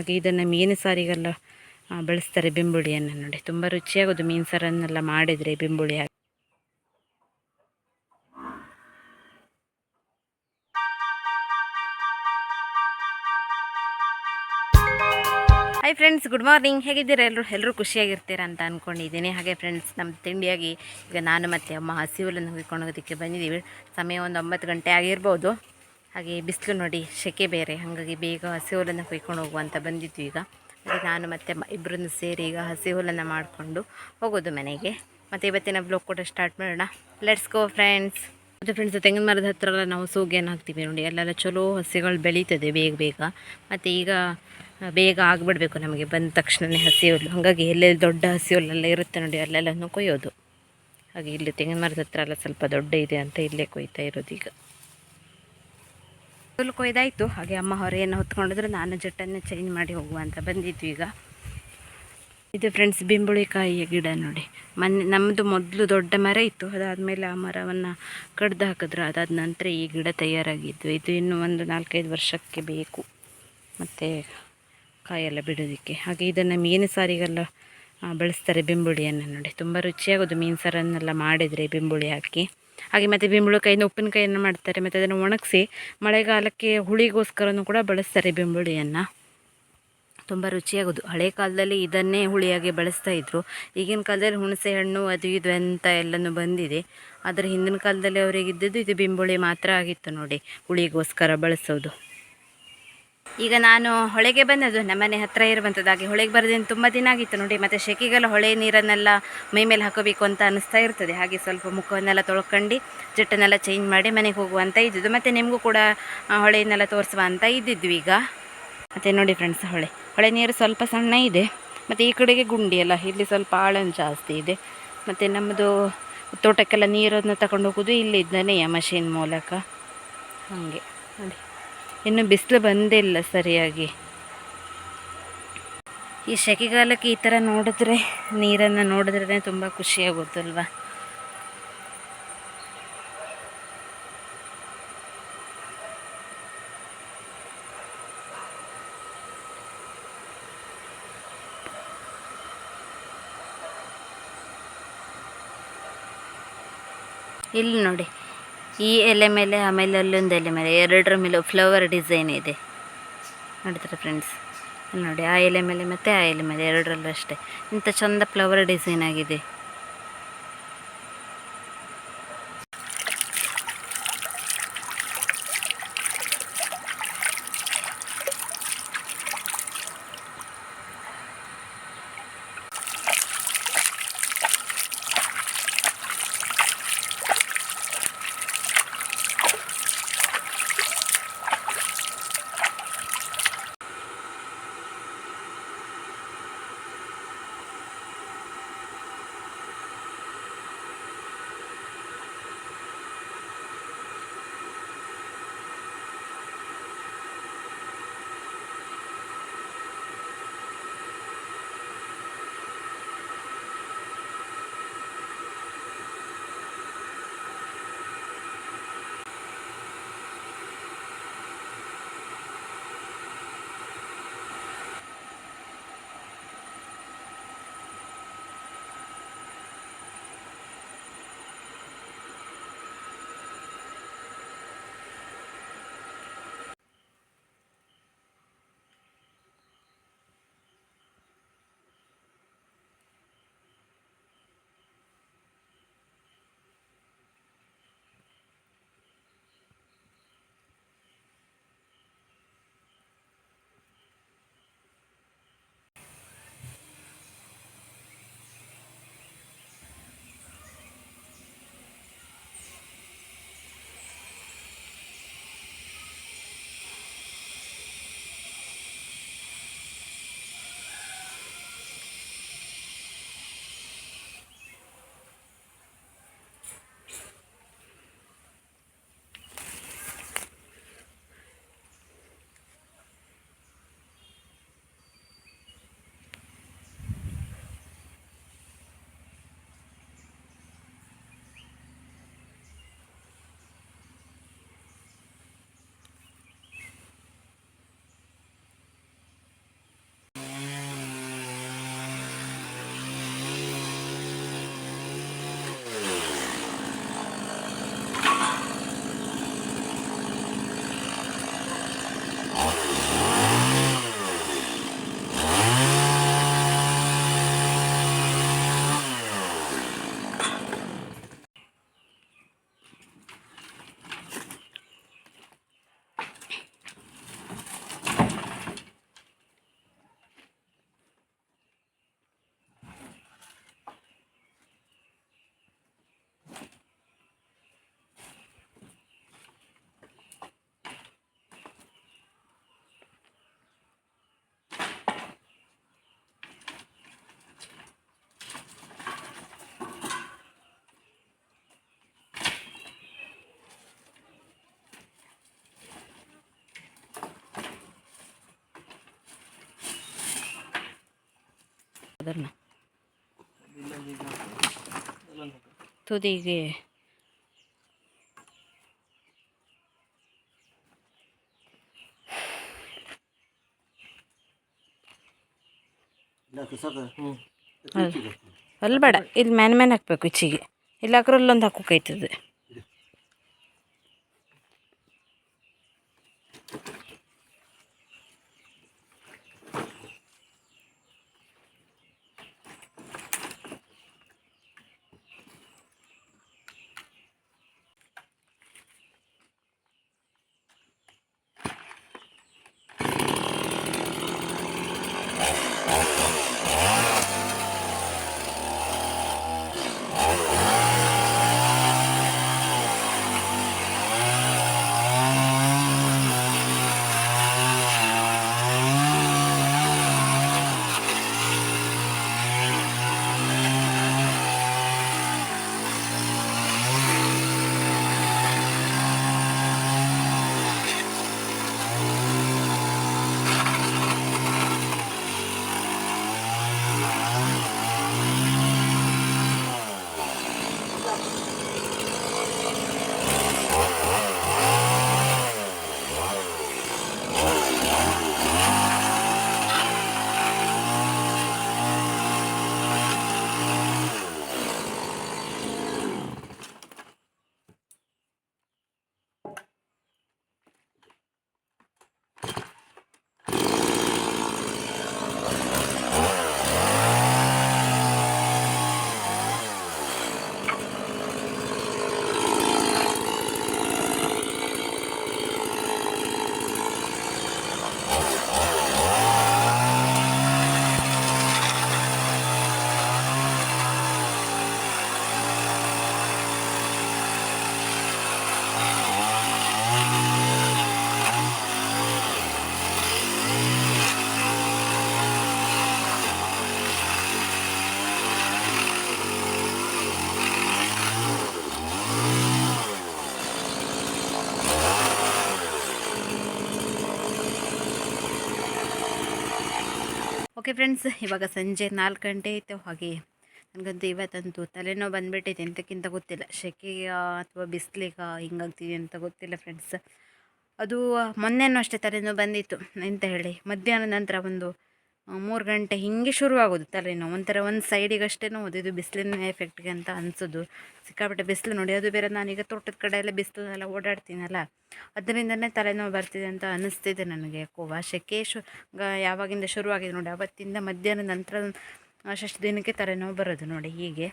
ಹಾಗೆ ಇದನ್ನು ಮೀನು ಸಾರಿಗೆಲ್ಲ ಬಳಸ್ತಾರೆ ಬಿಂಬುಳಿಯನ್ನು ನೋಡಿ. ತುಂಬ ರುಚಿಯಾಗೋದು ಮೀನು ಸಾರನ್ನೆಲ್ಲ ಮಾಡಿದರೆ ಬೆಂಬುಳಿ ಹಾಕಿ ಹಾಯ್ ಫ್ರೆಂಡ್ಸ್ ಗುಡ್ ಮಾರ್ನಿಂಗ್ ಹೇಗಿದ್ದೀರಾ ಎಲ್ಲರೂ ಎಲ್ಲರೂ ಖುಷಿಯಾಗಿರ್ತೀರಾ ಅಂತ ಅಂದ್ಕೊಂಡಿದ್ದೀನಿ ಹಾಗೆ ಫ್ರೆಂಡ್ಸ್ ನಮ್ಮ ತಿಂಡಿಯಾಗಿ ಈಗ ನಾನು ಮತ್ತು ಅಮ್ಮ ಹಸಿ ಹುಲ್ಲನ್ನು ಹುಯ್ಕೊಂಡು ಹೋಗೋದಕ್ಕೆ ಬಂದಿದ್ದೀವಿ. ಸಮಯ ಒಂದು ಒಂಬತ್ತು ಗಂಟೆ ಆಗಿರ್ಬೋದು. ಹಾಗೆ ಬಿಸಿಲು ನೋಡಿ ಸೆಕೆ ಬೇರೆ. ಹಾಗಾಗಿ ಬೇಗ ಹಸಿ ಹುಲ್ಲನ್ನು ಕುಯ್ಕೊಂಡು ಹೋಗುವಂತ ಬಂದಿದ್ವಿ ಈಗ. ಹಾಗೆ ನಾನು ಮತ್ತು ಇಬ್ಬರನ್ನು ಸೇರಿ ಈಗ ಹಸಿ ಹುಲ್ಲನ್ನು ಮಾಡಿಕೊಂಡು ಹೋಗೋದು ಮನೆಗೆ. ಮತ್ತು ಇವತ್ತಿನ ಬ್ಲಾಗ್ ಕೂಡ ಸ್ಟಾರ್ಟ್ ಮಾಡೋಣ. ಲೆಟ್ಸ್ ಗೋ ಫ್ರೆಂಡ್ಸ್ ಮತ್ತು ಫ್ರೆಂಡ್ಸ್ ತೆಂಗಿನ ಮರದ ಹತ್ರ ಎಲ್ಲ ನಾವು ಸೂಗೇನ ಹಾಕ್ತೀವಿ ನೋಡಿ. ಅಲ್ಲೆಲ್ಲ ಚಲೋ ಹಸಿಗಳು ಬೆಳೀತದೆ ಬೇಗ ಬೇಗ. ಮತ್ತು ಈಗ ಬೇಗ ಆಗಿಬಿಡ್ಬೇಕು ನಮಗೆ. ಬಂದ ತಕ್ಷಣವೇ ಹಸಿ ಹುಲ್ಲು. ಹಾಗಾಗಿ ಎಲ್ಲೆಲ್ಲಿ ದೊಡ್ಡ ಹಸಿ ಹುಲ್ಲೆಲ್ಲ ಇರುತ್ತೆ ನೋಡಿ, ಅಲ್ಲೆಲ್ಲನೂ ಕೊಯ್ಯೋದು. ಹಾಗೆ ಇಲ್ಲಿ ತೆಂಗಿನ ಮರದ ಹತ್ರ ಎಲ್ಲ ಸ್ವಲ್ಪ ದೊಡ್ಡ ಇದೆ ಅಂತ ಇಲ್ಲೇ ಕೊಯ್ತಾ ಇರೋದು ಈಗ. ಹುಲ್ಲು ಕೊಯ್ದಾಯಿತು. ಹಾಗೆ ಅಮ್ಮ ಹೊರೆಯನ್ನು ಹೊತ್ಕೊಂಡಿದ್ರು. ನಾನು ಜಟ್ಟನ್ನು ಚೇಂಜ್ ಮಾಡಿ ಹೋಗುವ ಅಂತ ಬಂದಿದ್ವಿ ಈಗ. ಇದು ಫ್ರೆಂಡ್ಸ್ ಬಿಂಬುಳಿಕಾಯಿಯ ಗಿಡ ನೋಡಿ. ಮೊನ್ನೆ ನಮ್ಮದು ಮೊದಲು ದೊಡ್ಡ ಮರ ಇತ್ತು. ಅದಾದಮೇಲೆ ಆ ಮರವನ್ನು ಕಡ್ದು ಹಾಕಿದ್ರು. ಅದಾದ ನಂತರ ಈ ಗಿಡ ತಯಾರಾಗಿದ್ದು. ಇದು ಇನ್ನು ಒಂದು ನಾಲ್ಕೈದು ವರ್ಷಕ್ಕೆ ಬೇಕು. ಮತ್ತು ಕಾಯೆಲ್ಲ ಬಿಡೋದಕ್ಕೆ. ಹಾಗೆ ಇದನ್ನು ಮೀನು ಸಾರಿಗೆಲ್ಲ ಬಳಸ್ತಾರೆ ಬೆಂಬುಳಿಯನ್ನು ನೋಡಿ. ತುಂಬ ರುಚಿಯಾಗೋದು ಮೀನು ಸಾರನ್ನೆಲ್ಲ ಮಾಡಿದರೆ ಬಿಂಬುಳಿ ಹಾಕಿ. ಹಾಗೆ ಮತ್ತು ಬೆಂಬುಳಿಕಾಯಿಂದ ಉಪ್ಪಿನಕಾಯಿಯನ್ನು ಮಾಡ್ತಾರೆ. ಮತ್ತು ಅದನ್ನು ಒಣಗಿಸಿ ಮಳೆಗಾಲಕ್ಕೆ ಹುಳಿಗೋಸ್ಕರನೂ ಕೂಡ ಬಳಸ್ತಾರೆ ಬೆಂಬುಳಿಯನ್ನು. ತುಂಬ ರುಚಿಯಾಗೋದು. ಹಳೆ ಕಾಲದಲ್ಲಿ ಇದನ್ನೇ ಹುಳಿಯಾಗಿ ಬಳಸ್ತಾ ಇದ್ರು. ಈಗಿನ ಕಾಲದಲ್ಲಿ ಹುಣಸೆ ಹಣ್ಣು ಅದು ಇದು ಅಂತ ಎಲ್ಲನೂ ಬಂದಿದೆ. ಆದರೆ ಹಿಂದಿನ ಕಾಲದಲ್ಲಿ ಅವರಿಗಿದ್ದದ್ದು ಇದು ಬಿಂಬುಳಿ ಮಾತ್ರ ಆಗಿತ್ತು ನೋಡಿ. ಹುಳಿಗೋಸ್ಕರ ಬಳಸೋದು. ಈಗ ನಾನು ಹೊಳೆಗೆ ಬಂದದ್ದು ನಮ್ಮನೆ ಹತ್ತಿರ ಇರುವಂಥದ್ದು ಹಾಗೆ ಹೊಳೆಗೆ ಬರೋದೇನು ತುಂಬ ದಿನ ಆಗಿತ್ತು ನೋಡಿ, ಮತ್ತು ಸೆಕೆಗೆಲ್ಲ ಹೊಳೆ ನೀರನ್ನೆಲ್ಲ ಮೈ ಮೇಲೆ ಹಾಕೋಬೇಕು ಅಂತ ಅನಿಸ್ತಾ ಇರ್ತದೆ. ಹಾಗೆ ಸ್ವಲ್ಪ ಮುಖವನ್ನೆಲ್ಲ ತೊಳ್ಕೊಂಡು ಜಟ್ಟನ್ನೆಲ್ಲ ಚೇಂಜ್ ಮಾಡಿ ಮನೆಗೆ ಹೋಗುವಂತ ಇದ್ದಿದ್ದು. ಮತ್ತು ನಿಮಗೂ ಕೂಡ ಹೊಳೆಯನ್ನೆಲ್ಲ ತೋರಿಸುವ ಅಂತ ಇದ್ದಿದ್ವಿ ಈಗ. ಮತ್ತು ನೋಡಿ ಫ್ರೆಂಡ್ಸ್ ಹೊಳೆ. ಹೊಳೆ ನೀರು ಸ್ವಲ್ಪ ಸಣ್ಣ ಇದೆ. ಮತ್ತು ಈ ಕಡೆಗೆ ಗುಂಡಿ ಅಲ್ಲ ಇಲ್ಲಿ ಸ್ವಲ್ಪ ಆಳನ್ನು ಜಾಸ್ತಿ ಇದೆ. ಮತ್ತು ನಮ್ಮದು ತೋಟಕ್ಕೆಲ್ಲ ನೀರನ್ನು ತಗೊಂಡು ಹೋಗೋದು ಇಲ್ಲಿ ಇಲ್ಲಿದ್ದಾನೆ ಮಷೀನ್ ಮೂಲಕ. ಹಾಗೆ. ನೋಡಿ. ಇನ್ನು ಬಿಸಿಲು ಬಂದಿಲ್ಲ ಸರಿಯಾಗಿ. ಈ ಸೆಕೆಗಾಲಕ್ಕೆ ಈ ಥರ ನೋಡಿದ್ರೆ, ನೀರನ್ನು ನೋಡಿದ್ರೆ ತುಂಬ ಖುಷಿಯಾಗುತ್ತಲ್ವ? ಇಲ್ಲಿ ನೋಡಿ. ಈ ಎಲೆ ಮೇಲೆ, ಆಮೇಲೆ ಅಲ್ಲೊಂದು ಎಲೆ ಮೇಲೆ, ಎರಡರ ಮೇಲೆ ಫ್ಲವರ್ ಡಿಸೈನ್ ಇದೆ. ನೋಡಿದ್ರೆ ಫ್ರೆಂಡ್ಸ್ ನೋಡಿ, ಆ ಎಲೆ ಮೇಲೆ ಮತ್ತು ಆ ಎಲೆ ಮೇಲೆ ಎರಡರಲ್ಲೂ ಅಷ್ಟೇ. ಇಂಥ ಚಂದ ಫ್ಲವರ್ ಡಿಸೈನ್ ಆಗಿದೆ. ಅದನ್ನು ತುದಿಗೆ. ಅಲ್ಲಿ ಬೇಡ ಇಲ್ಲಿ ಮ್ಯಾನ್ ಮ್ಯಾನ್ ಹಾಕ್ಬೇಕು ಇಚ್ಚಿಗೆ. ಇಲ್ಲ ಹಾಕ್ರೆ ಅಲ್ಲೊಂದು ಹಾಕೋಕೈತದೆ ಓಕೆ ಫ್ರೆಂಡ್ಸ್ ಇವಾಗ ಸಂಜೆ ನಾಲ್ಕು ಗಂಟೆ ಆಯಿತು. ಹಾಗೆ ನನಗಂತೂ ಇವತ್ತಂತೂ ತಲೆನೋವು ಬಂದುಬಿಟ್ಟೈತೆ ಎಂತಕ್ಕಿಂತ ಗೊತ್ತಿಲ್ಲ. ಸೆಕೆ ಅಥವಾ ಬಿಸಿಲಿಗ ಹಿಂಗಾಗ್ತಿದೆ ಅಂತ ಗೊತ್ತಿಲ್ಲ ಫ್ರೆಂಡ್ಸ್ ಅದು ಮೊನ್ನೆನೂ ಅಷ್ಟೇ ತಲೆನೋವು ಬಂದಿತ್ತು. ಎಂತ ಹೇಳಿ, ಮಧ್ಯಾಹ್ನ ನಂತರ ಒಂದು ಮೂರು ಗಂಟೆ ಹೀಗೆ ಶುರುವಾಗೋದು ತಲೆನೋವು. ಒಂಥರ ಒಂದು ಸೈಡಿಗೆ ಅಷ್ಟೇ ನೋವು, ಇದು ಬಿಸಿಲಿನ ಎಫೆಕ್ಟ್ಗೆ ಅಂತ ಅನಿಸೋದು. ಸಿಕ್ಕಾಪಟ್ಟೆ ಬಿಸಿಲು ನೋಡಿ, ಅದು ಬೇರೆ ನಾನೀಗ ತೋಟದ ಕಡೆ ಎಲ್ಲ ಬಿಸಿಲನ್ನೆಲ್ಲ ಓಡಾಡ್ತೀನಲ್ಲ, ಅದರಿಂದನೇ ತಲೆನೋವು ಬರ್ತಿದೆ ಅಂತ ಅನ್ನಿಸ್ತಿದೆ ನನಗೆ ಕೋವಾ. ಸೆಕೆ ಶು ಯಾವಾಗಿಂದ ಶುರುವಾಗಿದೆ ನೋಡಿ, ಅವತ್ತಿಂದ ಮಧ್ಯಾಹ್ನ ನಂತರ ಅಷ್ಟು ದಿನಕ್ಕೆ ತಲೆನೋವು ಬರೋದು ನೋಡಿ ಹೀಗೆ.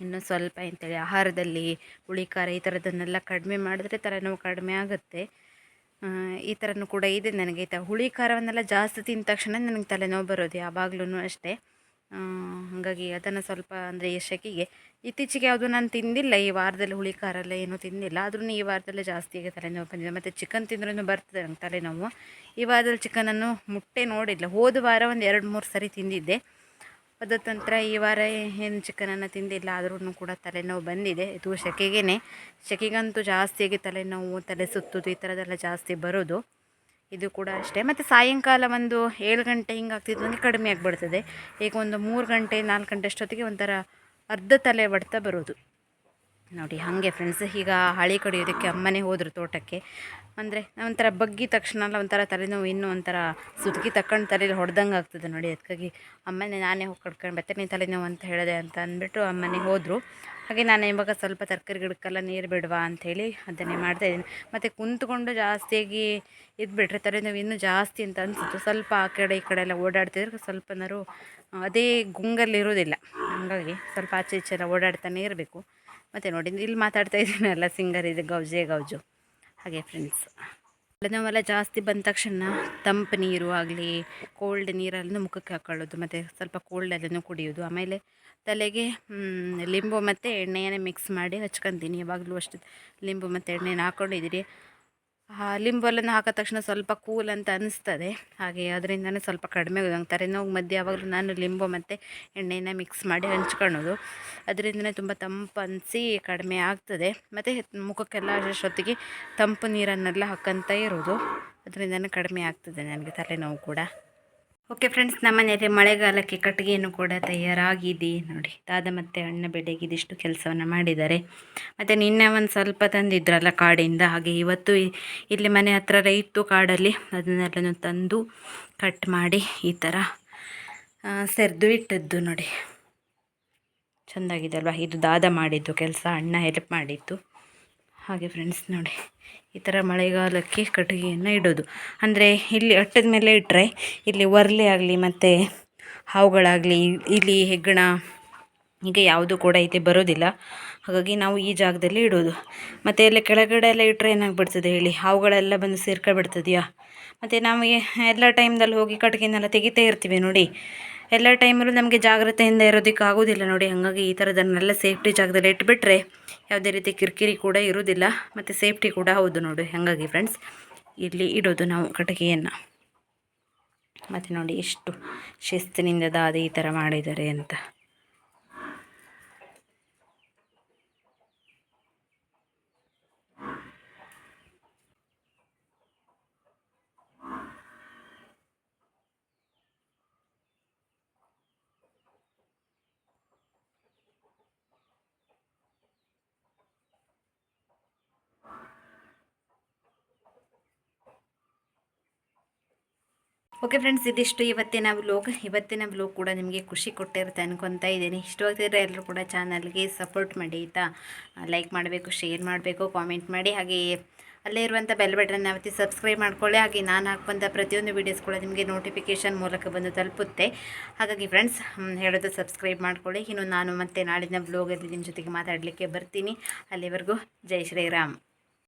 ಇನ್ನು ಸ್ವಲ್ಪ ಅಂತೇಳಿ ಆಹಾರದಲ್ಲಿ ಹುಳಿ ಖಾರ ಈ ಥರದನ್ನೆಲ್ಲ ಕಡಿಮೆ ಮಾಡಿದ್ರೆ ತಲೆನೋವು ಕಡಿಮೆ ಆಗುತ್ತೆ. ಈ ಥರನೂ ಕೂಡ ಇದೆ ನನಗೆ. ಆಯಿತಾ ಹುಳಿ ಖಾರವನ್ನೆಲ್ಲ ಜಾಸ್ತಿ ತಿಂದ ತಕ್ಷಣ ನನಗೆ ತಲೆನೋವು ಬರೋದು ಯಾವಾಗ್ಲೂ ಅಷ್ಟೇ. ಹಾಗಾಗಿ ಅದನ್ನು ಸ್ವಲ್ಪ ಅಂದರೆ ಈ ಸೆಕೆಗೆ ಇತ್ತೀಚೆಗೆ ಯಾವುದು ನಾನು ತಿಂದಿಲ್ಲ, ಈ ವಾರದಲ್ಲಿ ಹುಳಿ ಖಾರ ಎಲ್ಲ ಏನೂ ತಿಂದಿಲ್ಲ. ಆದ್ರೂ ಈ ವಾರದಲ್ಲಿ ಜಾಸ್ತಿಯಾಗಿ ತಲೆನೋವು ಬಂದಿದೆ. ಮತ್ತು ಚಿಕನ್ ತಿಂದ್ರೂ ಬರ್ತದೆ ನಂಗೆ ತಲೆನೋವು. ಈ ವಾರದಲ್ಲಿ ಚಿಕನನ್ನು ಮುಟ್ಟೆ ನೋಡಿಲ್ಲ. ಹೋದ ವಾರ ಒಂದು ಎರಡು ಮೂರು ಸರಿ ತಿಂದಿದ್ದೆ. ನಂತರ ಈ ವಾರ ಏನು ಚಿಕನನ್ನು ತಿಂದಿಲ್ಲ ಆದ್ರೂ ಕೂಡ ತಲೆನೋವು ಬಂದಿದೆ. ಇದು ಸೆಕೆಗೇ ಸೆಕೆಗಂತೂ ಜಾಸ್ತಿಯಾಗಿ ತಲೆನೋವು, ತಲೆ ಸುತ್ತೋದು ಈ ಥರದೆಲ್ಲ ಜಾಸ್ತಿ ಬರೋದು. ಇದು ಕೂಡ ಅಷ್ಟೇ. ಮತ್ತು ಸಾಯಂಕಾಲ ಒಂದು ಏಳು ಗಂಟೆ ಹಿಂಗೆ ಆಗ್ತಿದ್ದು ನನಗೆ ಕಡಿಮೆ ಆಗಿಬಿಡ್ತದೆ. ಈಗ ಒಂದು ಮೂರು ಗಂಟೆ, ನಾಲ್ಕು ಗಂಟೆ ಅಷ್ಟೊತ್ತಿಗೆ ಒಂಥರ ಅರ್ಧ ತಲೆ ಬಡ್ತಾ ಬರೋದು. ನೋಡಿ, ಹಾಗೆ ಫ್ರೆಂಡ್ಸ್ ಈಗ ಹಳಿ ಕಡಿಯೋದಕ್ಕೆ ಅಮ್ಮನೇ ಹೋದರು ತೋಟಕ್ಕೆ. ಅಂದರೆ ಒಂಥರ ಬಗ್ಗಿ ತಕ್ಷಣ ಅಲ್ಲ ಒಂಥರ ತಲೆನೋವು, ಇನ್ನೂ ಒಂಥರ ಸುತ್ತಿಗೆ ತಕ್ಕೊಂಡು ತಲೆಯಲ್ಲಿ ಹೊಡೆದಂಗೆ ಆಗ್ತದೆ ನೋಡಿ ಅದಕ್ಕಾಗಿ ಅಮ್ಮನೇ ನಾನೇ ಹೋಗಿ ಕಡ್ಕೊಂಡು ಬರ್ತೇನೆ ತಲೆನೋವು ಅಂತ ಹೇಳಿದೆ ಅಂತ ಅಂದ್ಬಿಟ್ಟು ಅಮ್ಮನೇ ಹೋದರು. ಹಾಗೆ ನಾನು ಇವಾಗ ಸ್ವಲ್ಪ ತರಕಾರಿ ಗಿಡಕ್ಕೆಲ್ಲ ನೀರು ಬಿಡುವ ಅಂಥೇಳಿ ಅದನ್ನೇ ಮಾಡ್ತಾ ಇದ್ದೀನಿ. ಮತ್ತು ಕುಂತ್ಕೊಂಡು ಜಾಸ್ತಿಯಾಗಿ ಇದ್ಬಿಟ್ರೆ ತಲೆನೋವು ಇನ್ನೂ ಜಾಸ್ತಿ ಅಂತ ಅನಿಸುತ್ತೆ. ಸ್ವಲ್ಪ ಆ ಕಡೆ ಈ ಕಡೆ ಎಲ್ಲ ಓಡಾಡ್ತಿದ್ರೆ ಸ್ವಲ್ಪನಾರು, ಅದೇ ಗುಂಗಲ್ಲಿರೋದಿಲ್ಲ ಹಾಗಾಗಿ ಸ್ವಲ್ಪ ಆಚೆ ಈಚೆ ಎಲ್ಲ ಓಡಾಡ್ತಾನೆ ಇರಬೇಕು. ಮತ್ತು ನೋಡಿ, ಇಲ್ಲಿ ಮಾತಾಡ್ತಾ ಇದ್ದೀನಲ್ಲ ಸಿಂಗರ್ ಇದು ಗೌಜೆ ಗೌಜು. ಹಾಗೆ ಫ್ರೆಂಡ್ಸ್ ನಾವೆಲ್ಲ ಜಾಸ್ತಿ ಬಂದ ತಕ್ಷಣ ತಂಪು ನೀರು ಆಗಲಿ ಕೋಲ್ಡ್ ನೀರನ್ನು ಮುಖಕ್ಕೆ ಹಾಕೊಳ್ಳೋದು, ಮತ್ತು ಸ್ವಲ್ಪ ಕೋಲ್ಡ್ ಅದನ್ನು ಕುಡಿಯೋದು, ಆಮೇಲೆ ತಲೆಗೆ ಲಿಂಬು ಮತ್ತು ಎಣ್ಣೆಯನ್ನು ಮಿಕ್ಸ್ ಮಾಡಿ ಹಚ್ಕೊತೀನಿ. ಯಾವಾಗಲೂ ಅಷ್ಟು. ಲಿಂಬು ಮತ್ತು ಎಣ್ಣೆನ ಹಾಕ್ಕೊಂಡಿದ್ದೀರಿ ಆ ಲಿಂಬೆಲ್ಲನ್ನು ಹಾಕಿದ ತಕ್ಷಣ ಸ್ವಲ್ಪ ಕೂಲ್ ಅಂತ ಅನಿಸ್ತದೆ. ಹಾಗೆ ಅದರಿಂದನೇ ಸ್ವಲ್ಪ ಕಡಿಮೆ ತಲೆನೋವು ಮಧ್ಯೆ ಯಾವಾಗಲೂ ನಾನು ಲಿಂಬು ಮತ್ತು ಎಣ್ಣೆನ ಮಿಕ್ಸ್ ಮಾಡಿ ಹಂಚ್ಕೊಳ್ಳೋದು. ಅದರಿಂದನೇ ತುಂಬ ತಂಪು ಅನಿಸಿ ಕಡಿಮೆ ಆಗ್ತದೆ. ಮತ್ತು ಮುಖಕ್ಕೆಲ್ಲ ಅಷ್ಟೊತ್ತಿಗೆ ತಂಪು ನೀರನ್ನೆಲ್ಲ ಹಾಕ್ಕಂತ ಇರೋದು. ಅದರಿಂದನೇ ಕಡಿಮೆ ಆಗ್ತದೆ ನನಗೆ ತಲೆನೋವು ಕೂಡ. ಓಕೆ ಫ್ರೆಂಡ್ಸ್ ನಮ್ಮ ಮನೆಯಲ್ಲಿ ಮಳೆಗಾಲಕ್ಕೆ ಕಟ್ಟಿಗೆಯನ್ನು ಕೂಡ ತಯಾರಾಗಿದೆ. ನೋಡಿ ದಾದ ಮತ್ತು ಅಣ್ಣ ಬೆಳಗ್ಗೆ ಇದಿಷ್ಟು ಕೆಲಸವನ್ನು ಮಾಡಿದ್ದಾರೆ. ಮತ್ತು ನಿನ್ನೆ ಒಂದು ಸ್ವಲ್ಪ ತಂದಿದ್ರಲ್ಲ ಕಾಡಿಂದ, ಹಾಗೆ ಇವತ್ತು ಇಲ್ಲಿ ಮನೆ ಹತ್ರ ಇತ್ತು ಕಾಡಲ್ಲಿ ಅದನ್ನೆಲ್ಲನೂ ತಂದು ಕಟ್ ಮಾಡಿ ಈ ಥರ ಸೆರೆದು ಇಟ್ಟದ್ದು ನೋಡಿ. ಚೆಂದಾಗಿದೆ ಅಲ್ವಾ? ಇದು ದಾದ ಮಾಡಿದ್ದು ಕೆಲಸ, ಅಣ್ಣ ಹೆಲ್ಪ್ ಮಾಡಿದ್ದು. ಹಾಗೆ ಫ್ರೆಂಡ್ಸ್ ನೋಡಿ. ಈ ಥರ ಮಳೆಗಾಲಕ್ಕೆ ಕಟ್ಟಿಗೆಯನ್ನು ಇಡೋದು. ಅಂದರೆ ಇಲ್ಲಿ ಅಟ್ಟದ ಮೇಲೆ ಇಟ್ಟರೆ ಇಲ್ಲಿ ವರ್ಲಿ ಆಗಲಿ ಮತ್ತು ಹಾವುಗಳಾಗಲಿ, ಇಲ್ಲಿ ಹೆಗ್ಗಣ ಈಗ ಯಾವುದು ಕೂಡ ಇಲ್ಲಿ ಬರೋದಿಲ್ಲ. ಹಾಗಾಗಿ ನಾವು ಈ ಜಾಗದಲ್ಲಿ ಇಡೋದು. ಮತ್ತು ಎಲ್ಲ ಕೆಳಗಡೆ ಎಲ್ಲ ಇಟ್ಟರೆ ಏನಾಗ್ಬಿಡ್ತದೆ ಹೇಳಿ? ಹಾವುಗಳೆಲ್ಲ ಬಂದು ಸೇರ್ಕೊಬಿಡ್ತದೆಯಾ? ಮತ್ತು ನಾವು ಎಲ್ಲ ಟೈಮ್ದಲ್ಲಿ ಹೋಗಿ ಕಟ್ಟಿಗೆನೆಲ್ಲ ತೆಗಿತಾ ಇರ್ತೀವಿ ನೋಡಿ. ಎಲ್ಲ ಟೈಮಲ್ಲೂ ನಮಗೆ ಜಾಗ್ರತೆಯಿಂದ ಇರೋದಕ್ಕೆ ಆಗೋದಿಲ್ಲ ನೋಡಿ. ಹಾಗಾಗಿ ಈ ಥರದನ್ನೆಲ್ಲ ಸೇಫ್ಟಿ ಜಾಗದಲ್ಲಿ ಇಟ್ಬಿಟ್ರೆ ಯಾವುದೇ ರೀತಿ ಕಿರಿಕಿರಿ ಕೂಡ ಇರೋದಿಲ್ಲ ಮತ್ತು ಸೇಫ್ಟಿ ಕೂಡ ಹೌದು ನೋಡಿ. ಹಾಗಾಗಿ ಫ್ರೆಂಡ್ಸ್ ಇಲ್ಲಿ ಇಡೋದು ನಾವು ಕಟ್ಟಿಗೆಯನ್ನು. ಮತ್ತು ನೋಡಿ ಎಷ್ಟು ಶಿಸ್ತಿನಿಂದ ದಾದ ಈ ಥರ ಮಾಡಿದ್ದಾರೆ ಅಂತ. ಓಕೆ ಫ್ರೆಂಡ್ಸ್ ಇದಿಷ್ಟು ಇವತ್ತಿನ ವ್ಲೋಗ್ ಇವತ್ತಿನ ವ್ಲೋಗ್ ಕೂಡ ನಿಮಗೆ ಖುಷಿ ಕೊಟ್ಟಿರುತ್ತೆ ಅನ್ಕೊತಾ ಇದ್ದೀನಿ. ಇಷ್ಟವಾಗ್ತಿದ್ರೆ ಎಲ್ಲರೂ ಕೂಡ ಚಾನಲ್ಗೆ ಸಪೋರ್ಟ್ ಮಾಡಿ, ಆಯಿತಾ? ಲೈಕ್ ಮಾಡಬೇಕು ಶೇರ್ ಮಾಡಬೇಕು ಕಾಮೆಂಟ್ ಮಾಡಿ. ಹಾಗೆ ಅಲ್ಲೇ ಇರುವಂಥ ಬೆಲ್ ಬಟನ್ ಯಾವತ್ತಿ ಸಬ್ಸ್ಕ್ರೈಬ್ ಮಾಡ್ಕೊಳ್ಳಿ. ಹಾಗೆ ನಾನು ಹಾಕುವಂಥ ಪ್ರತಿಯೊಂದು ವೀಡಿಯೋಸ್ ಕೂಡ ನಿಮಗೆ ನೋಟಿಫಿಕೇಷನ್ ಮೂಲಕ ಬಂದು ತಲುಪುತ್ತೆ. ಹಾಗಾಗಿ ಫ್ರೆಂಡ್ಸ್ ಹೇಳೋದು ಸಬ್ಸ್ಕ್ರೈಬ್ ಮಾಡ್ಕೊಳ್ಳಿ. ಇನ್ನು ನಾನು ಮತ್ತೆ ನಾಳಿನ ವ್ಲೋಗಲ್ಲಿ ನಿಮ್ಮ ಜೊತೆಗೆ ಮಾತಾಡಲಿಕ್ಕೆ ಬರ್ತೀನಿ. ಅಲ್ಲಿವರೆಗೂ ಜೈ ಶ್ರೀರಾಮ್.